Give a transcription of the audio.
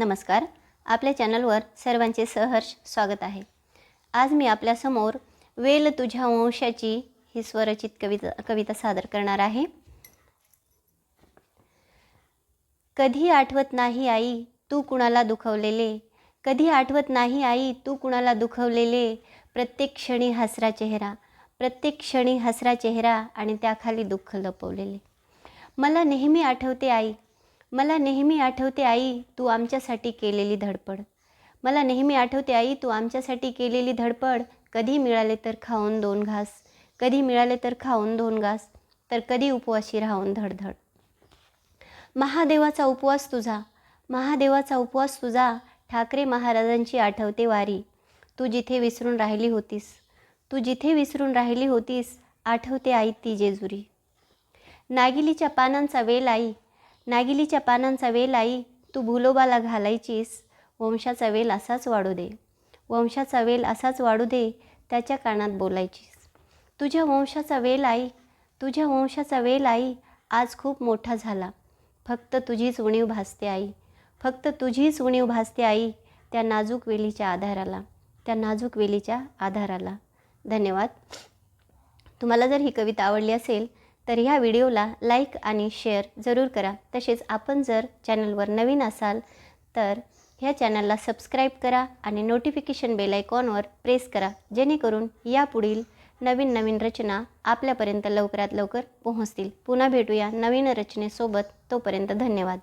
नमस्कार. आपल्या चॅनलवर सर्वांचे सहर्ष स्वागत आहे. आज मी आपल्यासमोर वेल तुझ्या वंशाची ही स्वरचित कविता कविता सादर करणार आहे. कधी आठवत नाही आई तू कुणाला दुखवलेले? कधी आठवत नाही आई तू कुणाला दुखवलेले? प्रत्येक क्षणी हसरा चेहरा प्रत्येक क्षणी हसरा चेहरा आणि त्याखाली दुःख लपवलेले. मला नेहमी आठवते आई मला नेहमी आठवते आई तू आमच्यासाठी केलेली धडपड. मला नेहमी आठवते आई तू आमच्यासाठी केलेली धडपड. कधी मिळाले तर खाऊन दोन घास. कधी मिळाले तर खाऊन दोन घास. तर कधी उपवाशी राहून धडधड. महादेवाचा उपवास तुझा. महादेवाचा उपवास तुझा. ठाकरे महाराजांची आठवते वारी. तू जिथे विसरून राहिली होतीस. तू जिथे विसरून राहिली होतीस आठवते आई ती जेजुरी. नागिलीच्या पानांचा वेल आई नागिलीच्या पानांचा वेल आई तू भुलोबाला घालायचीस. वंशाचा वेल असाच वाढू दे. वंशाचा वेल असाच वाढू दे त्याच्या कानात बोलायचीस. तुझ्या वंशाचा वेल आई तुझ्या वंशाचा वेल आई आज खूप मोठा झाला. फक्त तुझीच उणीव भासते आई. फक्त तुझीच उणीव भासते आई त्या नाजूक वेलीच्या आधाराला. त्या नाजूक वेलीच्या आधाराला. धन्यवाद. तुम्हाला जर ही कविता आवडली असेल तर ह्या व्हिडिओला लाईक आणि शेअर जरूर करा. तसेच आपण जर चॅनलवर नवीन असाल तर ह्या चॅनलला सबस्क्राईब करा आणि नोटिफिकेशन बेल आयकॉनवर प्रेस करा जेणेकरून यापुढील नवीन नवीन रचना आपल्यापर्यंत लवकरात लवकर पोहोचतील. पुन्हा भेटूया नवीन रचनेसोबत. तोपर्यंत धन्यवाद.